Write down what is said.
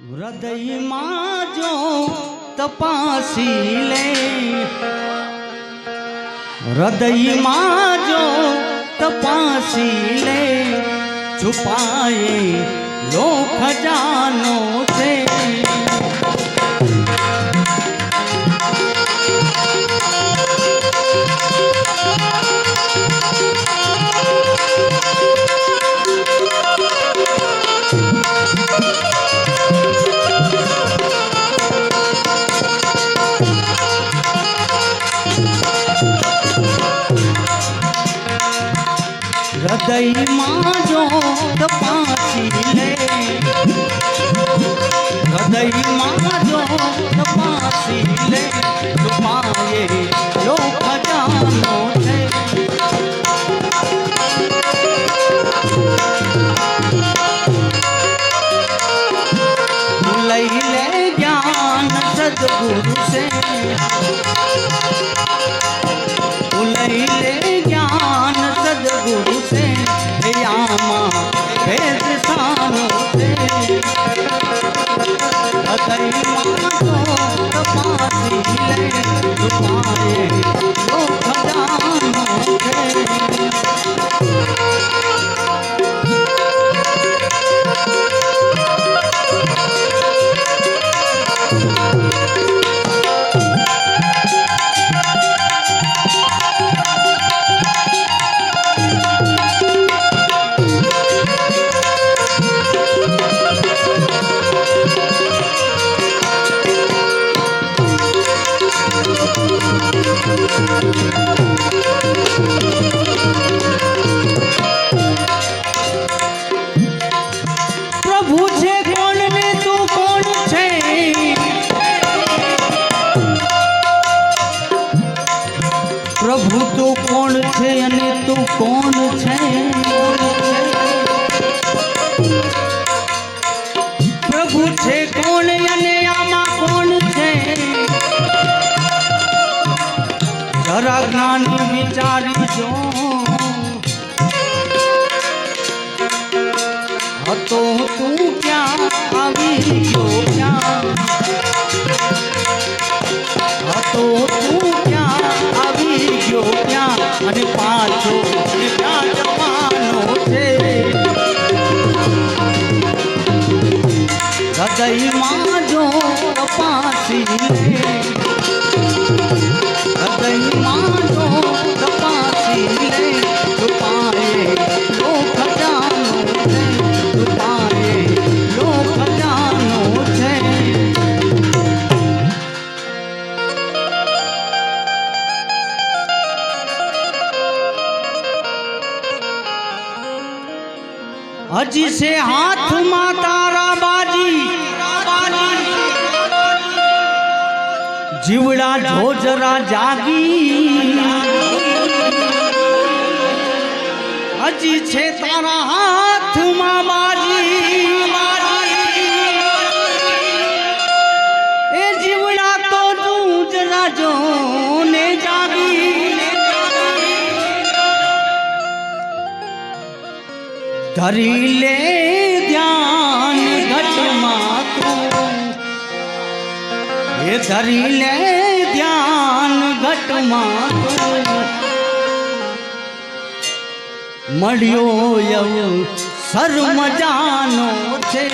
હૃદયમાં જો તપાસી લે હૃદયમાં જો તપાસી લે છુપાએ લો ખજાનો છે. હૃદયમાં જો તપાસી લે. હૃદયમાં જો તપાસી લે. છુપાએ લો ખજાનો છે. લઈ લે જ્ઞાન સદગુરુ છે. તું કોણ છે? પ્રભુ છે કોણ અને આમાં કોણ છે? જરા જ્ઞાન વિચારી જો. હૃદયમાં જો તપાસી હજી છે હાથમાં તારા બાજી. જીવડા જોજરા જાગી. હજી છે તારા હાથમાં બાજી. એ જીવડા તો જોજરા જો ધરી લે ધ્યાન ઘટમાં તું એ ધરી લે ધ્યાન ઘટમાં મળ્યો એવું સર મજાનો છે.